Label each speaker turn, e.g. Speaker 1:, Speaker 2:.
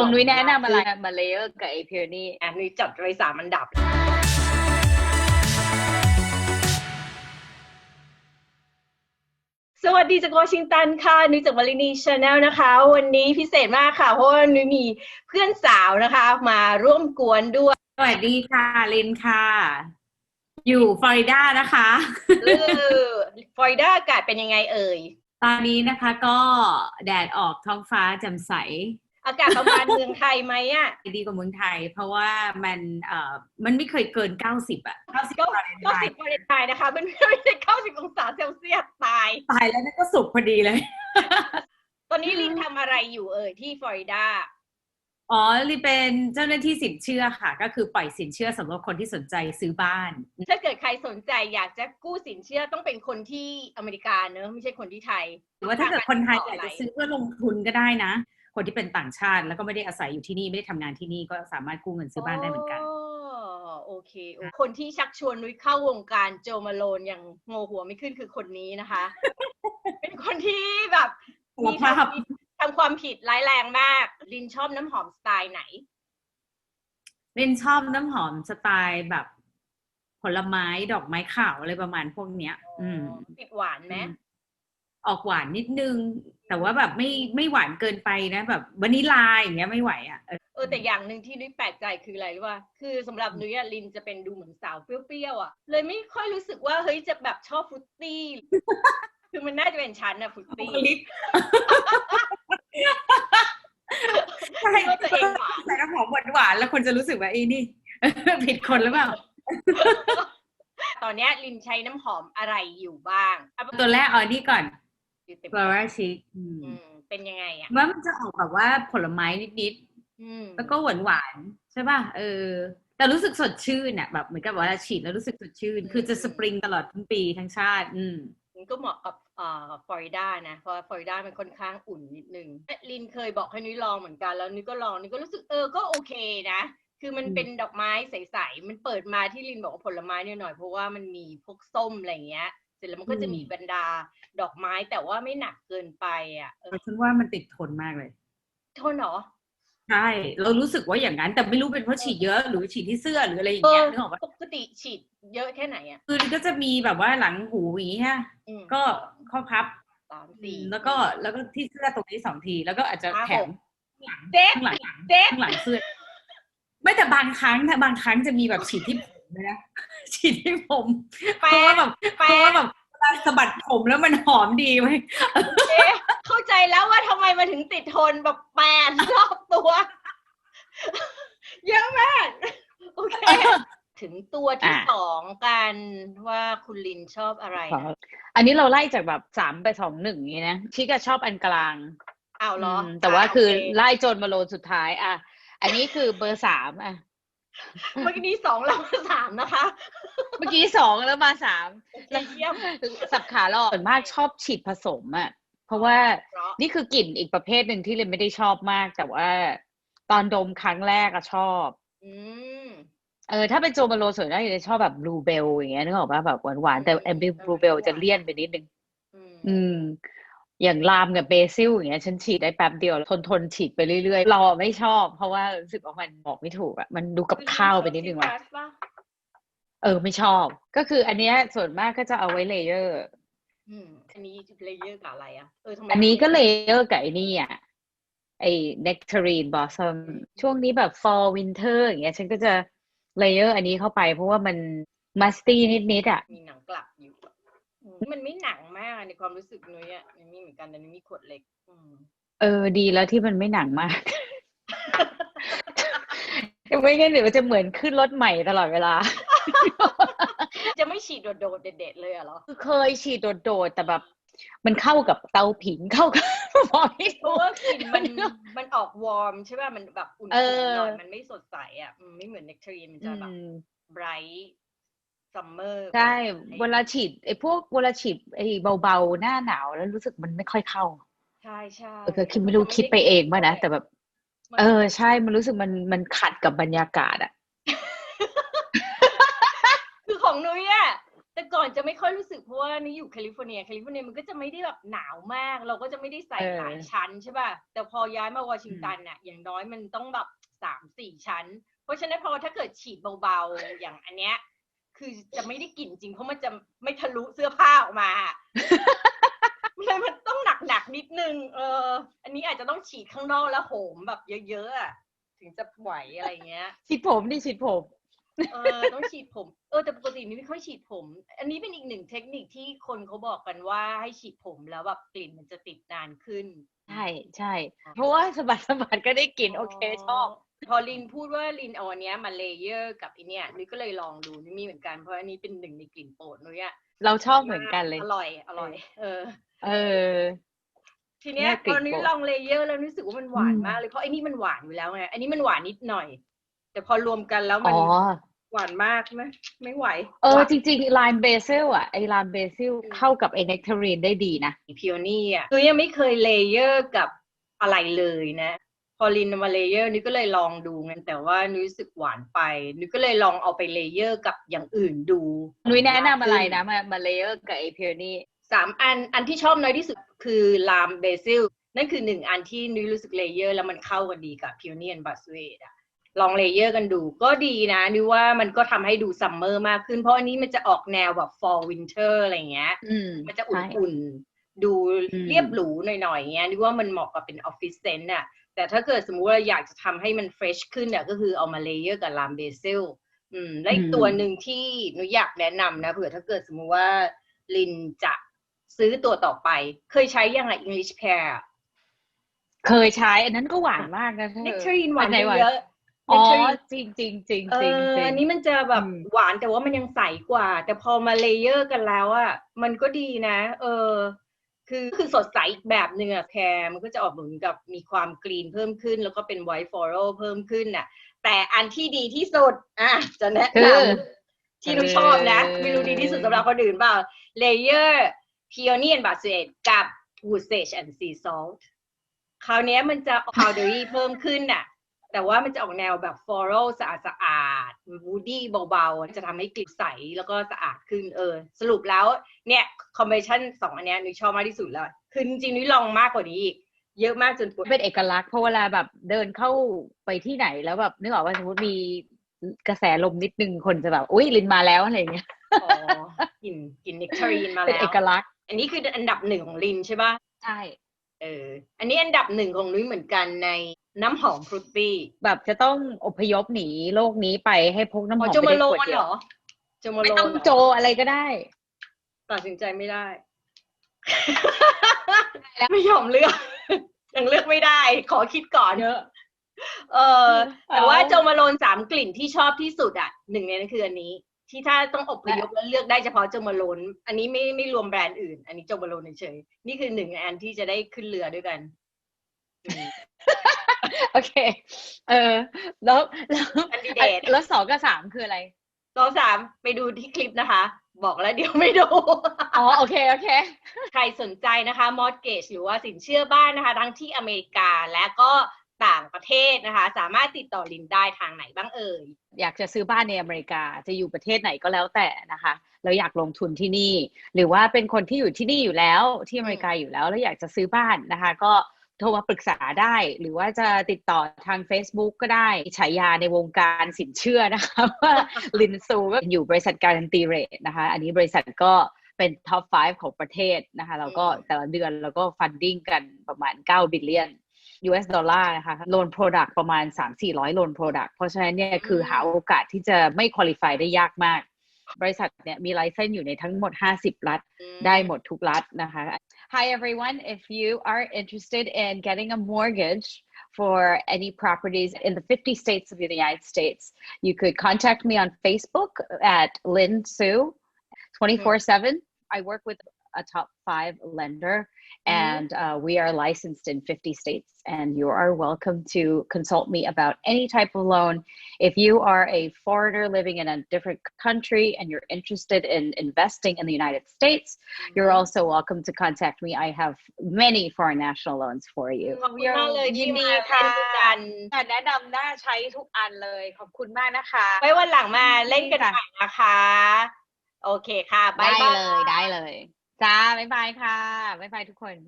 Speaker 1: ของนุ้ยแนะนำอะไรมาเลเยอร์กับไอเพียนี่
Speaker 2: อะนุ้ยจัดไว้สามอันดับ สวัสดีจากวอชิงตันค่ะ นุ้ยจากวาลินีชาแนลนะคะ วันนี้พิเศษมากค่ะ เพราะว่านุ้ยมีเพื่อนสาวนะคะ มาร่วมกวนด้วย
Speaker 3: สวัสดีค่ะลินค่ะ อยู่ฟลอริดานะคะ
Speaker 2: เออฟลอริดาอากาศเป็นยังไงเอ่ย
Speaker 3: ตอนนี้นะคะก็แดดออกท้องฟ้าแจ่มใส
Speaker 2: อากาศประมาณเมืองไทยไหมอะ
Speaker 3: ดีกว่าเมืองไทย เพราะว่ามันเอ่อมันไม่เคยเกิน 90 อะ 90
Speaker 2: ก็
Speaker 3: ฟาเรน
Speaker 2: ก็
Speaker 3: ไฮ
Speaker 2: สิบ
Speaker 3: ต์
Speaker 2: ฟาเรนไฮต์นะคะ มันไม่ใช่เก้าสิบองศาเซลเซียสตาย
Speaker 3: ตายแล้วนั่นก็สุกพอดีเลย
Speaker 2: ตอนนี้ลินทำอะไรอยู่เอ่ยที่ฟลอริดา
Speaker 3: อ๋อลินเป็นเจ้าหน้าที่สินเชื่อค่ะ ก็คือปล่อยสินเชื่อสำหรับคนที่สนใจซื้อบ้าน
Speaker 2: ถ้าเกิดใครสนใจอยากจะกู้สินเชื่อต้องเป็นคนที่อเมริกาเนอะไม่ใช่คนที่ไทย
Speaker 3: หรือว่าถ้าเกิดคนไทย
Speaker 2: ต่อ
Speaker 3: อยาก
Speaker 2: ไหน
Speaker 3: จะซื้อเพื่อลงทุนก็ได้นะ คนที่เป็นต่างชาติ แล้วก็ไม่ได้อาศัยอยู่ที่นี่ไม่ได้ทำงานที่นี่ก็สามารถกู้เงินซื้อบ้านได้เหมือนกัน
Speaker 2: โอเคโอเคคนที่ชักชวนนุ้ยเข้าวงการโจมาโลนอย่างโงหัวไม่ขึ้นคือคนนี้นะคะ เป็นคนที่แบบมี
Speaker 3: สารภาพ
Speaker 2: ทำทำความผิดร้ายแรงมาก ลินชอบน้ำหอมสไตล์ไหน
Speaker 3: ลินชอบน้ำหอมสไตล์แบบ ผลไม้ดอกไม้ขาวอะไรประมาณพวกเนี้ย อืม
Speaker 2: ติดหวานไหม
Speaker 3: ออกหวานนิดนึง แต่ว่าแบบไม่ไม่หวานเกินไปนะแบบวานิลาอย่างเงี้ยไม่ไหวอะเออ
Speaker 2: เออแต่อย่างหนึ่งที่นุ้ยแปลกใจคืออะไรรู้ป่ะคือสำหรับนุ้ยอะลินจะเป็นดูเหมือนสาวเปรี้ยวๆอะ เลยไม่ค่อยรู้สึกว่าเฮ้ยจะแบบชอบฟรุตตี้คือมันน่าจะเป็นชั้นอะฟรุตตี้
Speaker 3: ลิปใช่
Speaker 2: ว่าตัวเองหวาน
Speaker 3: ใส่น้ำหอมหวานหวานๆแล้วคนจะรู้สึกว่าไอ้นี่ผิดคนหรือเปล่า
Speaker 2: ตอนเนี้ยลินใช้น้ำหอมอะไรอยู่บ้างเอาเป็น
Speaker 3: ตัวแรกเอานี่ก่อน
Speaker 2: อยู่เต็ม
Speaker 3: Flora Chic อืม
Speaker 2: อืมเป็นยังไงอะ
Speaker 3: ว่ามันจะออกแบบว่าผลไม้นิดๆ
Speaker 2: อืม
Speaker 3: แล้วก็หวานหวานๆใช่ป่ะเออ แต่รู้สึกสดชื่นอะแบบเหมือนกับว่าฉีดแล้วรู้สึกสดชื่น คือจะสปริงตลอดทั้งปีทั้งชาติ อืม
Speaker 2: มันก็เหมาะกับเอ่อฟลอริดานะ เพราะฟลอริดามันค่อนข้างอุ่นนิดนึงลินเคยบอกให้นุ้ยลองเหมือนกันแล้วนุ้ยก็ลองนุ้ยก็รู้สึกเออก็โอเคนะ คือมัน
Speaker 3: อืม
Speaker 2: เป็นดอกไม้ใสๆ มันเปิดมาที่ลินบอกว่าผลไม้เนี่ยหน่อยเพราะว่ามันมีพวกส้มอะไรอย่างเงี้ย เสร็จแล้วมันก็จะมีบรรดาดอกไม้แต่ว่าไม่หนักเกินไปอะเออ
Speaker 3: ฉันว่ามันติดทนมากเลย
Speaker 2: โทษเหรอ
Speaker 3: ใช่เรารู้สึกว่าอย่างนั้น แต่ไม่รู้เป็นเพราะฉีดเยอะหรือฉีดที่เสื้อหรืออะไรอย่าง
Speaker 2: เอ
Speaker 3: เงี้
Speaker 2: อย
Speaker 3: นึกออกปะ
Speaker 2: ปกติฉีดเยอะแค่ไหนอะ
Speaker 3: คือก็จะมีแบบว่าหลังหูอย่างเงี้ย
Speaker 2: อืม
Speaker 3: ก็ข้อพับ
Speaker 2: สามสี่
Speaker 3: แล้วก็แล้วก็ที่เสื้อตรงนี้สองที แล้วก็อาจจะ
Speaker 2: ห้า
Speaker 3: แถม
Speaker 2: หกเจ๊
Speaker 3: ข้างหลัง
Speaker 2: เจ๊
Speaker 3: ข้างหลังเสื้อไม่แต่บางครั้งถ้าบางครั้งจะมีแบบฉีดที่ผม เลยนะฉีดที่ผมเพ
Speaker 2: แปะ
Speaker 3: ราะว่าแบบเพ
Speaker 2: แปะ
Speaker 3: ราะว่าแบบเวลาสะบัดผมแล้วมันหอมดีไหม
Speaker 2: เอ๊ะเข้าใจแล้วว่าทำไมมันถึงติดทนแบบแปดรอบตัว เยอะมากโอเคถึงตัวที่
Speaker 1: อะ
Speaker 2: สองกันว่าคุณลินชอบอะไรนะ
Speaker 1: อันนี้เราไล่จากแบบสามไปสองหนึ่งอย่างนี้นะชิกอะชอบอันกลาง
Speaker 2: อ้าวเหรอ
Speaker 1: มแต่ว่าคือ
Speaker 2: โเไล่
Speaker 1: โจนมาโลนสุดท้าย อะ อันนี้คือเบอร์สามอะ
Speaker 2: เมื่อกี้สองแล้วมาสามนะคะ
Speaker 1: เมื่อกี้สองแล้วมาสาม
Speaker 2: โอเคเยี่ยม
Speaker 1: สับขาหลอกส่วนมากชอบฉีดผสมอะ เพราะว่า
Speaker 2: เพราะ
Speaker 1: นี่คือกลิ่นอีกประเภทหนึ่งที่เลยไม่ได้ชอบมาก แต่ว่าตอนดมครั้งแรกอะชอบ
Speaker 2: อืม
Speaker 1: เออถ้าเป็นโจมาโลส่วนใหญ่จะชอบแบบบลูเบลอย่างเงี้ยนึกออกป่ะแบบหวานๆแต่
Speaker 2: อืม
Speaker 1: ไอ้
Speaker 2: อืม
Speaker 1: บลูเบลจะเลี่ยนไปนิดนึง
Speaker 2: อืม
Speaker 1: อืมอย่างลามกับเบซิลอย่างเงี้ยฉันฉีดได้แป๊บเดียวทนทนฉีดไปเรื่อยๆเราอะไม่ชอบ เพราะว่ารู้สึกว่ามันบอกไม่ถูกอะมันดูกับข้าวไปนิดนึงว่ะ
Speaker 2: ชอบซิตรัสปะ
Speaker 1: เออไม่ชอบ ก็คืออันเนี้ยส่วนมากก็จะเอาไว้เลเยอร์
Speaker 2: อืมอันนี้เลเยอร์กับอะไรอะเออทำไม
Speaker 1: อันนี้ก็เลเยอร์กับไอ้นี่อะไอ้ nectarine blossom ช่วงนี้แบบ fall winter อย่างเงี้ย ฉันก็จะเลเยอร์อันนี้เข้าไปเพราะว่ามันมัสตี้นิดๆอะ
Speaker 2: มีหนังกลับอยู่อะอื มมันไม่หนังมากในความรู้สึกนุ้ยอะมันมีเหมือนกันแต่นุ้ยมีขวดเล็กอืม
Speaker 1: เออ ดีแล้วที่มันไม่หนังมากไม่งั้นเดี๋ยวมันจะเหมือนขึ้นรถใหม่ตลอดเวลา
Speaker 2: จะไม่ฉีดโดดๆเด็ดๆเลยอะเหรอ
Speaker 1: คือเคยฉีดโดดๆแต่แบบมันเข้ากับเตาผิงเข้ากับบอกไม่
Speaker 2: เพ
Speaker 1: ถู
Speaker 2: ราะ
Speaker 1: ก
Speaker 2: ว่ากลิ่นมันมันออกวอร์มใช่ป่ะมันแบบอุ่น
Speaker 1: เอ
Speaker 2: ๆ
Speaker 1: อ
Speaker 2: หน่อยมันไม่สดใสอะอืมไม่เหมือนเนกทรีนมันจะแบบ
Speaker 1: อืม
Speaker 2: ไบรท์ ซัมเมอร์
Speaker 1: ใช่เวลาฉีดไอ้พวกเวลาฉีดไอ้เบาๆ หน้าหนาวแล้วรู้สึกมันไม่ค่อยเข้า
Speaker 2: ใช่ใช่
Speaker 1: เออคิดไม่รู้คิดไปเองป่ะนะแต่แบบ
Speaker 2: มัน
Speaker 1: เออ ใช่มันรู้สึกมันมันขัดกับบรรยากาศอะ
Speaker 2: คือของนุ้ยอะแต่ก่อนก่อนจะไม่ค่อยรู้สึกเพราะว่านี่อยู่แคลิฟอร์เนียแคลิฟอร์เนียมันก็จะไม่ได้แบบหนาวมาก เราก็จะไม่ได้ใส่
Speaker 1: เออ
Speaker 2: หลายชั้นใช่ป่ะแต่พอย้ายมาวอชิงตันน่ะอย่างน้อยมันต้องแบบสามสี่ชั้น เพราะฉะนั้นพอถ้าเกิดฉีดเบาๆอย่างอันเนี้ย คือจะไม่ได้กลิ่นจริงเพราะมันจะไม่ทะลุเสื้อผ้าออกมาเลยมันต้องหนักๆนิดนึง เออ อันนี้อาจจะต้องฉีดข้างนอกแล้วโหมแบบเยอะๆอะถึงจะไหวอะไรเงี้ย
Speaker 1: ฉีดผมนี่ฉีดผม
Speaker 2: เออต้องฉีดผม เออแต่ปกตินี่ไม่ค่อยฉีดผม อันนี้เป็นอีกหนึ่งเทคนิคที่คนเขาบอกกันว่าให้ฉีดผมแล้วแบบกลิ่นมันจะติดนานขึ้น
Speaker 1: ใช่ใช่ เพราะว่าสะบัดสะบัดก็ได้กลิ่นโอเคชอบ
Speaker 2: พอลินพูดว่าลินเอาอันเนี้ยมาเลเยอร์กับไอเนี้ยนุ้ยก็เลยลองดูนี่มีเหมือนกันเพราะอันนี้เป็นหนึ่งในกลิ่นโปรดนุ้ยอะ
Speaker 1: เราชอบเหมือนกันเลย
Speaker 2: อร่อย อร่อย เออ
Speaker 1: เออ
Speaker 2: ทีเนี้ย
Speaker 1: เนี่ยก
Speaker 2: พ
Speaker 1: ลิ่
Speaker 2: อนนุ้ย
Speaker 1: โปรด
Speaker 2: ลองเลเยอร์แล้วรู้สึกว่ามันหวาน
Speaker 1: อืม
Speaker 2: มากเลยเพราะไอ้นี่มันหวานอยู่แล้วไงอันนี้มันหวานนิดหน่อย แต่พอรวมกันแล้วมัน
Speaker 1: อ๋อ
Speaker 2: หวานมากไหมไม่ไหว
Speaker 1: เออ
Speaker 2: หวาน
Speaker 1: จริงๆไลม์เบซิลอะไอไลม์เบซิลเข้ากับไอเนกทารีนได้ดีนะ
Speaker 2: พิโอนี่อะคือยังไม่เคยเลเยอร์กับอะไรเลยนะ พอลินเอามาเลเยอร์นี่ก็เลยลองดูงั้นแต่ว่านุ้ยรู้สึกหวานไปนุ้ยก็เลยลองเอาไปเลเยอร์กับอย่างอื่นดู
Speaker 1: นุ้ยแนะนำอะไรนะมามาเลเยอร์กับไอเพียนี่
Speaker 2: สามอันอันที่ชอบน้อยที่สุดคือลามเบซิลนั่นคือหนึ่งอันที่นุ้ยรู้สึกเลเยอร์แล้วมันเข้ากันดีกับพิโอนี่บัสเวดอะลองเลเยอร์กันดูก็ดีนะนุ้ยว่ามันก็ทำให้ดูซัมเมอร์มากขึ้นเพราะอันนี้มันจะออกแนวแบบ fall winter อะไรอย่างเงี้ย
Speaker 1: อืม
Speaker 2: มันจะ
Speaker 1: ใช่
Speaker 2: อุ่นๆดู
Speaker 1: อืม
Speaker 2: เรียบหรูหน่อยๆเงี้ยนึกว่ามันเหมาะกับเป็นออฟฟิศเซนต์น่ะ แต่ถ้าเกิดสมมุติว่าอยากจะทำให้มันเฟรชขึ้นน่ะก็คือเอามาเลเยอร์กับลามเบซิลอืมและอีกตัวหนึ่งที่หนูอยากแนะนำนะเผื่อถ้าเกิดสมมุติว่าลินจะซื้อตัวต่อไป เคยใช้ยังไง English pear
Speaker 1: เคยใช้ อันนั้นก็หวานมากนะเธอ
Speaker 2: เน c ทรีนหวาน
Speaker 1: อัไหนหวาน
Speaker 2: เยอะ
Speaker 1: อ๋อ
Speaker 2: Nectarine
Speaker 1: จริงจริงจริง
Speaker 2: เอ
Speaker 1: จริง
Speaker 2: อ
Speaker 1: จริง
Speaker 2: อันนี้มันจะแบบ
Speaker 1: อืม
Speaker 2: หวานแต่ว่ามันยังใสกว่า แต่พอมาเลเยอร์กันแล้วอะมันก็ดีนะ เออ คือคือสดใสอีกแบบหนึ่งอะแคร์มันก็จะออกเหมือนกับมีความกรีนเพิ่มขึ้น แล้วก็เป็นไวท์ฟลอรัลเพิ่มขึ้นน่ะ แต่อันที่ดีที่สุดอะจะแนะ
Speaker 1: คื
Speaker 2: น
Speaker 1: อำ
Speaker 2: ที่หนูชอบนะ
Speaker 1: เออ
Speaker 2: ไม่รู้ดีที่สุดสำหรับคนอื่นเปล่าเลเยอร์พิโอนี่แอนบัตเซตกับ wood sage and sea salt คราวเนี้ยมันจะ powdery เพิ่มขึ้นน่ะ แต่ว่ามันจะออกแนวแบบ floral สะอาดสะอาด woody เบาๆ จะทำให้กลิ่นใสแล้วก็สะอาดขึ้นเออ สรุปแล้วเนี่ยคอมบิเนชันสองอันเนี้ยนุ้ยชอบมากที่สุดแล้ว คือจริงๆนุ้ยลองมากกว่านี้อีกเยอะมากจนปวด
Speaker 1: เป็นเอกลักษณ์เพราะเวลาแบบเดินเข้าไปที่ไหนแล้วแบบนึกออกว่าสมมติมีกระแสลมนิดนึงคนจะแบบอุ้ยลินมาแล้วอะไรอย่างเงี้ย
Speaker 2: อ๋อกลิ่นกลิ่นเนกทารีนมา
Speaker 1: เป็น
Speaker 2: แล้
Speaker 1: เอ
Speaker 2: ว
Speaker 1: กลักษณ์
Speaker 2: อันนี้คืออันดับหนึ่งของลินใช่ปะ
Speaker 1: ใช่
Speaker 2: เอออันนี้อันดับหนึ่งของนุ้ยเหมือนกันใน น้ำหอมฟรุตตี้
Speaker 1: แบบจะต้องอพยพหนีโลกนี้ไปให้พกน้ำห
Speaker 2: อ๋
Speaker 1: อ
Speaker 2: อ
Speaker 1: ม
Speaker 2: โจ
Speaker 1: ไป
Speaker 2: มา
Speaker 1: ได้
Speaker 2: โล
Speaker 1: ขวด
Speaker 2: น
Speaker 1: เดี
Speaker 2: เห
Speaker 1: ย
Speaker 2: ร
Speaker 1: ว
Speaker 2: อโจมา
Speaker 1: ไม่
Speaker 2: โลน
Speaker 1: ต้อง
Speaker 2: เหรอ
Speaker 1: โจอะไรก็ได้
Speaker 2: ตัดสินใจไม่ได้ไม่ยอมเลือกยังเลือกไม่ได้ ขอคิดก่อน
Speaker 1: เยอะ
Speaker 2: เออแต่ว่า
Speaker 1: เอา
Speaker 2: โจมาโลนสามกลิ่นที่ชอบที่สุดอะหนึ่งในนั้นคืออันนี้ ที่ถ้าต้องอพยพแล้วเลือกได้เฉพาะโจมาโลนอันนี้ไม่ไม่รวมแบรนด์อื่น อันนี้โจมาโลนเฉยๆนี่คือหนึ่งในอันที่จะได้ขึ้นเรือด้วยกันอืม
Speaker 1: โอเค เออ แล้วแล้ว
Speaker 2: Candidate
Speaker 1: แล้วสองกับสามคืออะไร
Speaker 2: สองสามไปดูที่คลิปนะคะ บอกแล้วเดี๋ยวไม่ดู
Speaker 1: อ๋อ โอเค โอเค
Speaker 2: ใครสนใจนะคะ mortgage หรือว่าสินเชื่อบ้านนะคะ ทั้งที่อเมริกาและก็ต่างประเทศนะคะ สามารถติดต่อลินได้ทางไหนบ้างเอ่ย
Speaker 1: อยากจะซื้อบ้านในอเมริกาจะอยู่ประเทศไหนก็แล้วแต่นะคะแล้วอยากลงทุนที่นี่ หรือว่าเป็นคนที่อยู่ที่นี่อยู่แล้วที่อเมริกาอยู่แล้วแล้วอยากจะซื้อบ้านนะคะ ก็ โทรมาปรึกษาได้ หรือว่าจะติดต่อทาง Facebook ก็ได้ฉายาในวงการสินเชื่อนะคะว่าลินซูก็อยู่บริษัทการันตีเรทนะคะ อันนี้บริษัทก็เป็นท็อป 5 ของประเทศนะคะแล้วก็
Speaker 2: อืม
Speaker 1: แต่ละเดือนเราก็ฟันดิ้งกันประมาณ 9 บิลเลียน US ดอลลาร์นะคะโลนโปรดักต์ประมาณ 3-400โลนโปรดักต์เพราะฉะนั้นเนี่ยคือหาโอกาสที่จะไม่คุริฟายได้ยากมาก บริษัทเนี่ยมีไลเซนส์อยู่ในทั้งหมด 50 รัฐ ได้หมดทุกรัฐนะคะ Hi everyone. If you are interested in getting a mortgage for any properties in the 50 states of the United States you could contact me on Facebook at Lynn Sue 24/7 I work with a top 5 lender and uh, we are licensed in 50 states and you are welcome to consult me about any type of loan if you are a foreigner living in a different country and you're interested in investing in the united states you're also welcome to contact me i have many foreign national loans for you
Speaker 2: ขอบคุณมากเลยที่มาเล่นด้วยกัน
Speaker 1: แนะนำน่าใช้ทุกอันเลย ขอบคุณมากนะคะ
Speaker 2: ไว้วันหลังมาเล่นกันใหม่นะคะ โอเคค่ะ บ๊า
Speaker 1: ได้
Speaker 2: ยบาย
Speaker 1: เลยได้เลย จ้า บ๊ายบายค่ะ บ๊ายบายทุกคน